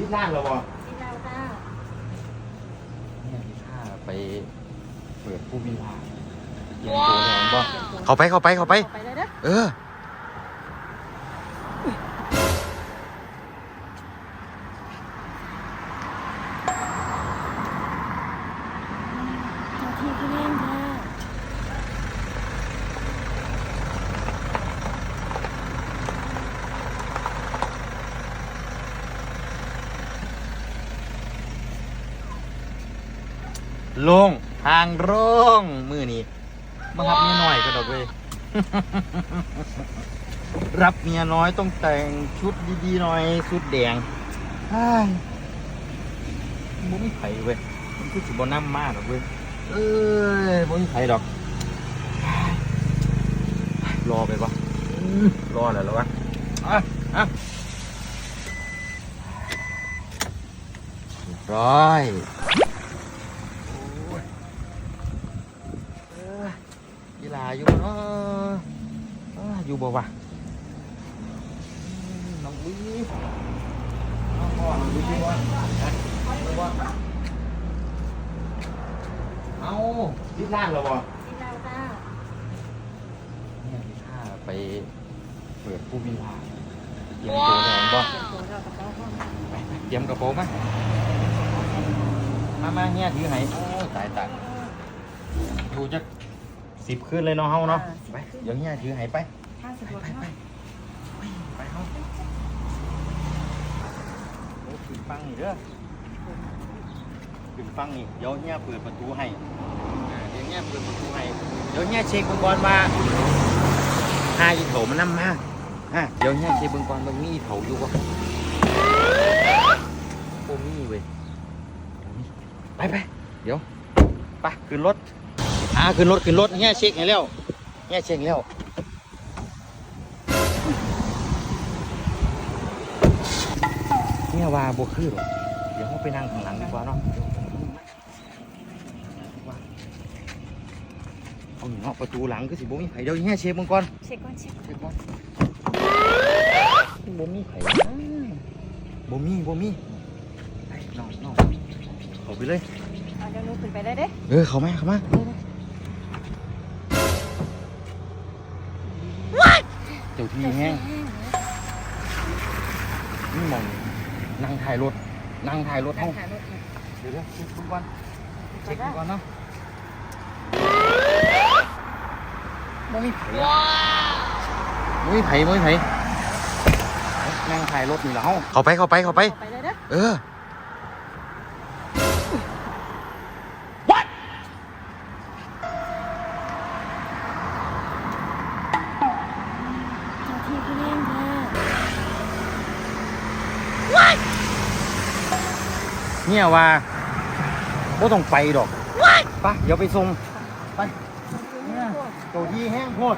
ทิศล่างเราบ่ที่เราจ้าเนี่ยที่ข้าไปเปิดผู้มีลาเตรียมตัวแล้วบ่เข้าไปเข้าไปเข้าไป ไปเลยเด้อ เออ เจ้าที่พี่เล่นค่ะ โลงทางโร่งมือนี้มารับเมียน้อยก็ดอกเว้ย รับเมียน้อยต้องแต่งชุดดีๆหน่อยชุดแดงไอ้ยบ่มีไผเว้ยมันคือสิบ่นำมากหรอกเว้ย เอ้ยบ่มีไผดอก รอไปปะอืมรอแล้วแล้ววะอะอะเรียบร้อยเอ้ย ยีหลาอยู่บ่เนาะอ้าอยู่บ่วะอืมน้องวิน้องพ่อน้องวิอยู่บ่ฮะอยู่บ่เอาทิศล่างเราบ่ที่เราจ้าเนี่ยที่ข้าไปเปิดผู้มีลาเตรียมตัวแล้วบ่เดี๋ยวตัวเรากับเขาพ่อมาไปไปเตรียมกระโปรงมามามาเนี่ยถือให้โอ้ตายตายดูจัก สิบขึ้นเลยเนาะเฮาเนาะไปเดี๋ยวเนี่ยถือให้ไปข้างสะดวกไปเนาะไปไปเฮาโอ้ขึ้นฟังนี่เด้อขึ้นฟังนี่เดี๋ยวเนี่ยเปิดประตูให้อ่าเดี๋ยวเนี่ยเปิดประตูให้เดี๋ยวเนี่ยเช็คเบิ่งก่อนว่าหาอีโถมันนำมาอะเดี๋ยวเนี่ยเช็คเบิ่งก่อนมันมีอีโถอยู่บ่บ่มีเว้ยไปไปเดี๋ยวไปขึ้นรถ อ่าขึ้นรถขึ้นรถเนี่ยเช็คให้แล้วเนี่ยเช็คให้แล้วเนี่ยว่าบวคือหรอกเดี๋ยวเขาไปนั่งข้างหลังดีกว่าเนาะเดี๋ยวว่าเอาเนาะประตูหลังก็สิบ่มีไผเดี๋ยวเนี่ยเชฟมึงก่อนเช็คก่อนเช็คเชฟก่อนบ่มีไผนะบ่มีบ่มีไปน้องน้องเข้าไปเลยเอาเดี๋ยวหนูขึ้นไปได้เด้อเออเข้ามาเข้ามา จ้าที่แห้งนี่มองนั่งถ่ายรถนั่งถ่ายรถนั่เฮางหารถเนี่ยเดี๋ยวเดี๋ยวเช็คดูก่อนเช็คดูก่อนเนาะบ่มีไผอะบ่มีไผบ่มีไผนั่งถ่ายรถนี่แหละเฮาเข้าไปเข้าไปเข้าไปไปเลยเด้อเออ เจ้าที่พี่เล่นค่ะ เนี่ยว่าบ่ต้องไปดอกไปเดี๋ยวไปส่งไปเนี่ยเจ้าที่แห้งโพด